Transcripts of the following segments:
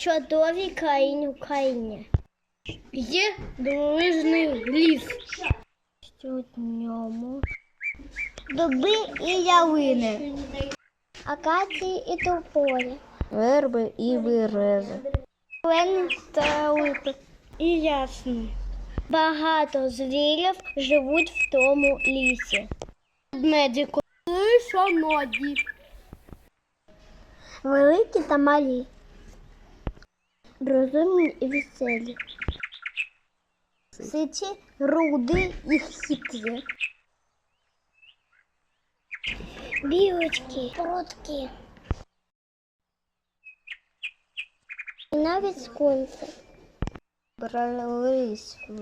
чудовій країні Україні. Є дорожний ліс. Що в ньому? Дуби і ялини. Акації і тополі. Верби і берези. Клени та липи. І ясно. Багато звірів живуть в тому лісі. Медико. Лисоноді. Великі та малі. Розумні і веселі. Ситі, руди і хитрі. Білочки, прутки. І навіть скунси. Брались в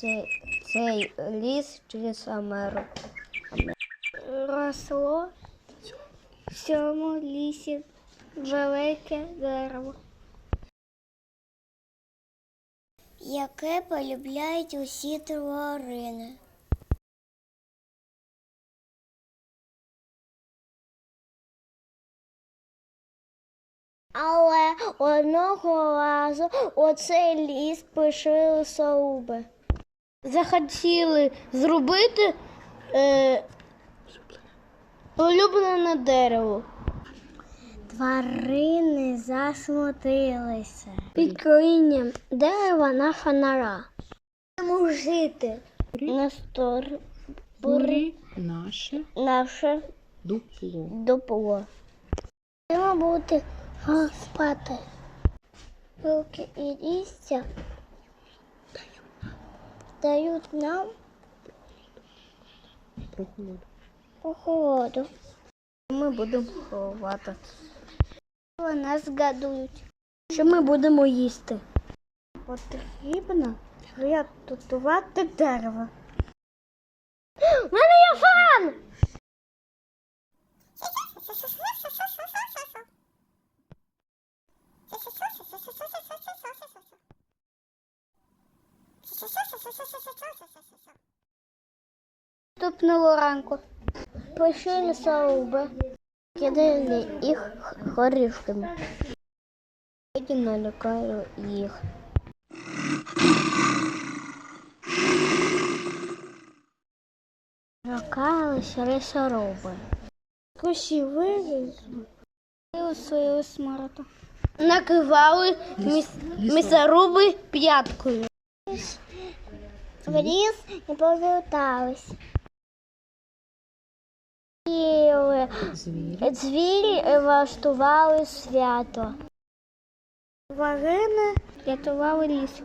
цей, цей ліс через Америку. Росло в цьому лісі велике дерево. Яке полюбляють усі тварини. Але одного разу у цей ліс прийшли лісоруби. Захотіли зробити е, улюблене дерево. Тварини засмутилися. Під корінням дерева наша нора. Будемо жити на стороні Бурі наше наше дупло. дупло. Будемо бути а, спати. Руки і листя дають нам Прохолоду. прохолоду. Ми будемо ховати. Нас гадують, що ми будемо їсти. Потрібно рятувати дерево. У мене є фан! Наступного ранку прийшли лісоруби, кидали їх горішками. Потім налякали їх. Лякалися лісоруби. Кусі вилізли у свою смерту. Накивали міс... місоруби п'яткою. В ліс і повертались. Сіли. Звірі. Звірі влаштували свято. Тварини рятували ліс.